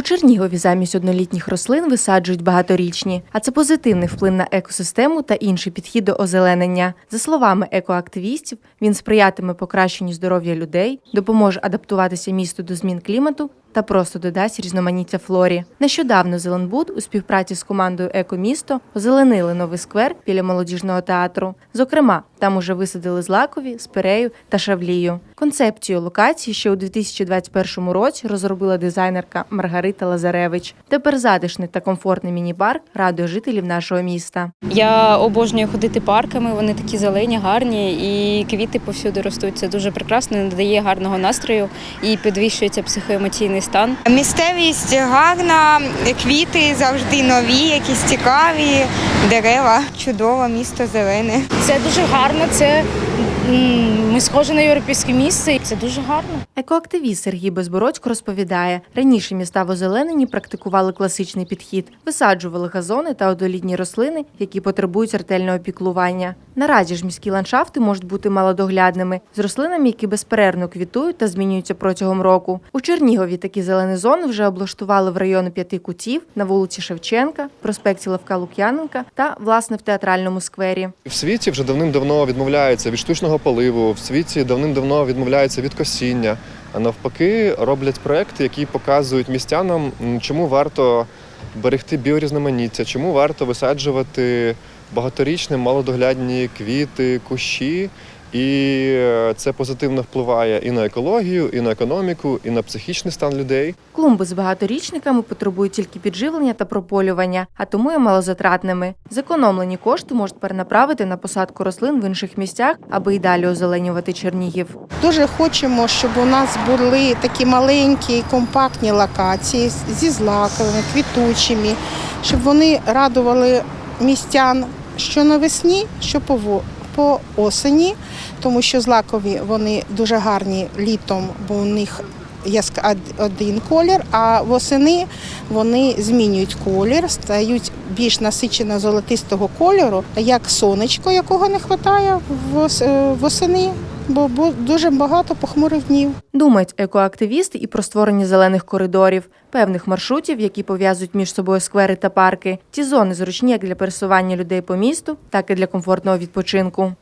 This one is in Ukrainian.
У Чернігові замість однолітніх рослин висаджують багаторічні, а це позитивний вплив на екосистему та інший підхід до озеленення. За словами екоактивістів, він сприятиме покращенню здоров'я людей, допоможе адаптуватися місту до змін клімату та просто додасть різноманіття флорі. Нещодавно Зеленбуд у співпраці з командою Екомісто озеленили новий сквер біля молодіжного театру. Зокрема, там уже висадили злакові, спирею та шавлію. Концепцію локації ще у 2021 році розробила дизайнерка Маргарита Лазаревич. Тепер затишний та комфортний міні-парк радує жителів нашого міста. Я обожнюю ходити парками, вони такі зелені, гарні, і квіти повсюди ростуть. Це дуже прекрасно, надає гарного настрою і підвищується психоемоційний стан. Місцевість гарна, квіти завжди нові, якісь цікаві, дерева. Чудове місто зелене. Це дуже гарно. Це м, ми схожі на європейське місце. і Це дуже гарно. Екоактивіст Сергій Безбородько розповідає, раніше міста в озелененні практикували класичний підхід, висаджували газони та одолітні рослини, які потребують ретельного піклування. Наразі ж міські ландшафти можуть бути малодоглядними з рослинами, які безперервно квітують та змінюються протягом року. У Чернігові такі зелені зони вже облаштували в районі п'яти кутів на вулиці Шевченка, проспекті Левка Лук'яненка та власне в театральному сквері. В світі вже давним-давно відмовляються від штучного поливу, в світі давним-давно відмовляються від косіння. А навпаки, роблять проекти, які показують містянам, чому варто берегти біорізноманіття, чому варто висаджувати багаторічні малодоглядні квіти, кущі. І е, це позитивно впливає і на екологію, і на економіку, і на психічний стан людей. Клумби з багаторічниками потребують тільки підживлення та прополювання, а тому є малозатратними. Зекономлені кошти можуть перенаправити на посадку рослин в інших місцях, аби й далі озеленювати Чернігів. Дуже хочемо, щоб у нас були такі маленькі компактні локації зі злаковими, квітучими, щоб вони радували містян що навесні, що по, по осені, тому що злакові вони дуже гарні літом, бо у них є один колір, а восени вони змінюють колір, стають більш насичено золотистого кольору, як сонечко, якого не вистачає е, восени, бо дуже багато похмурих днів. Думають екоактивісти і про створення зелених коридорів, певних маршрутів, які пов'язують між собою сквери та парки. Ці зони зручні як для пересування людей по місту, так і для комфортного відпочинку.